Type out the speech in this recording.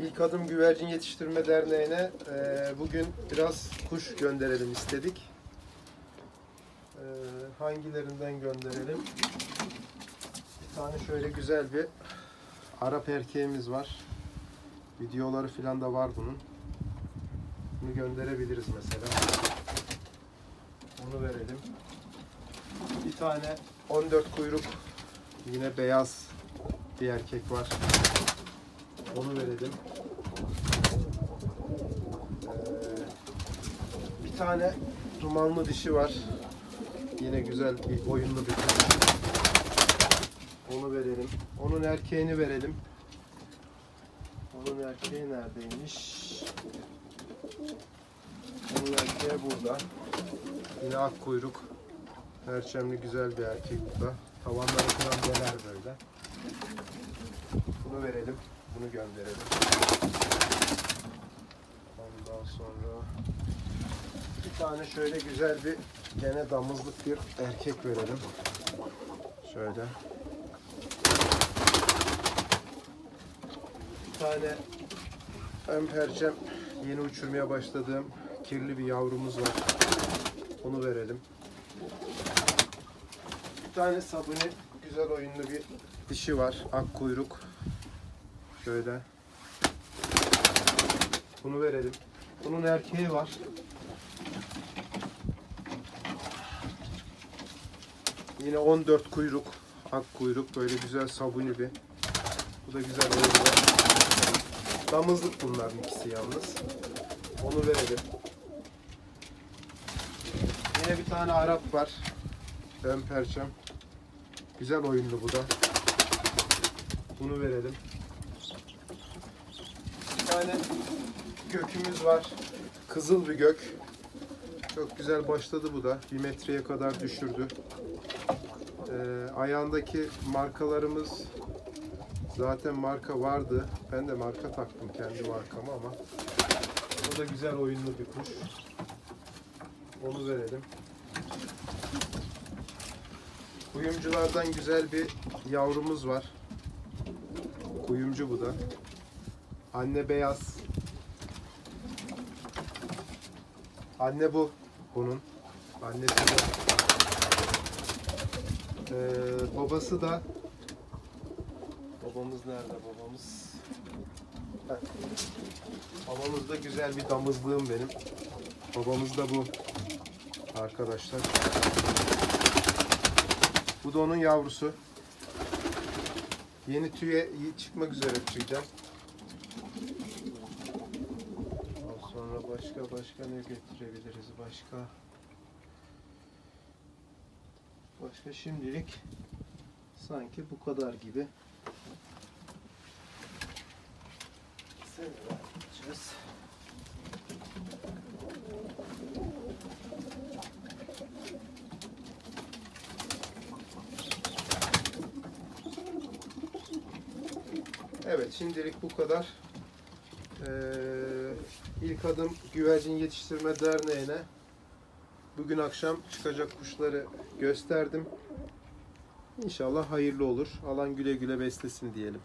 İlk Adım Güvercin Yetiştirme Derneği'ne e, bugün biraz kuş gönderelim istedik. E, hangilerinden gönderelim? Bir tane şöyle güzel bir Arap erkeğimiz var. Videoları falan da var bunun. Bunu gönderebiliriz mesela. Onu verelim. Bir tane 14 kuyruk yine beyaz bir erkek var. Onu verelim. Ee, bir tane dumanlı dişi var. Yine güzel bir oyunlu bir kuş. Onu verelim. Onun erkeğini verelim. Onun erkeği neredeymiş? Onun erkeği burada. Yine ak kuyruk. Perçemli güzel bir erkek bu da. Tavanları falan deler böyle. Bunu verelim. Bunu gönderelim. Ondan sonra bir tane şöyle güzel bir gene damızlık bir erkek verelim. Şöyle. Bir tane ön perçem yeni uçurmaya başladığım kirli bir yavrumuz var. Onu verelim. Bir tane sabuni güzel oyunlu bir dişi var. Ak kuyruk. Şöyle. Bunu verelim. Bunun erkeği var. Yine 14 kuyruk. Ak kuyruk. Böyle güzel sabuni bir. Bu da güzel oyunlu. Damızlık bunların ikisi yalnız. Onu verelim. Yine bir tane Arap var. Ön perçem. Güzel oyunlu bu da. Bunu verelim. Tane gökümüz var. Kızıl bir gök. Çok güzel başladı bu da. Bir metreye kadar düşürdü. Ee, ayağındaki markalarımız zaten marka vardı. Ben de marka taktım kendi markamı ama o da güzel oyunlu bir kuş. Onu verelim. Kuyumculardan güzel bir yavrumuz var. Kuyumcu bu da. Anne beyaz. Anne bu bunun. Annesi de. Ee, babası da Babamız nerede babamız? Heh. Babamız da güzel bir damızlığım benim. Babamız da bu. Arkadaşlar. Bu da onun yavrusu. Yeni tüye çıkmak üzere tüyden. Sonra başka başka ne getirebiliriz başka? Başka şimdilik sanki bu kadar gibi. De yapacağız. Evet şimdilik bu kadar. Ee, ilk adım Güvercin Yetiştirme Derneği'ne bugün akşam çıkacak kuşları gösterdim. İnşallah hayırlı olur. Alan güle güle beslesin diyelim.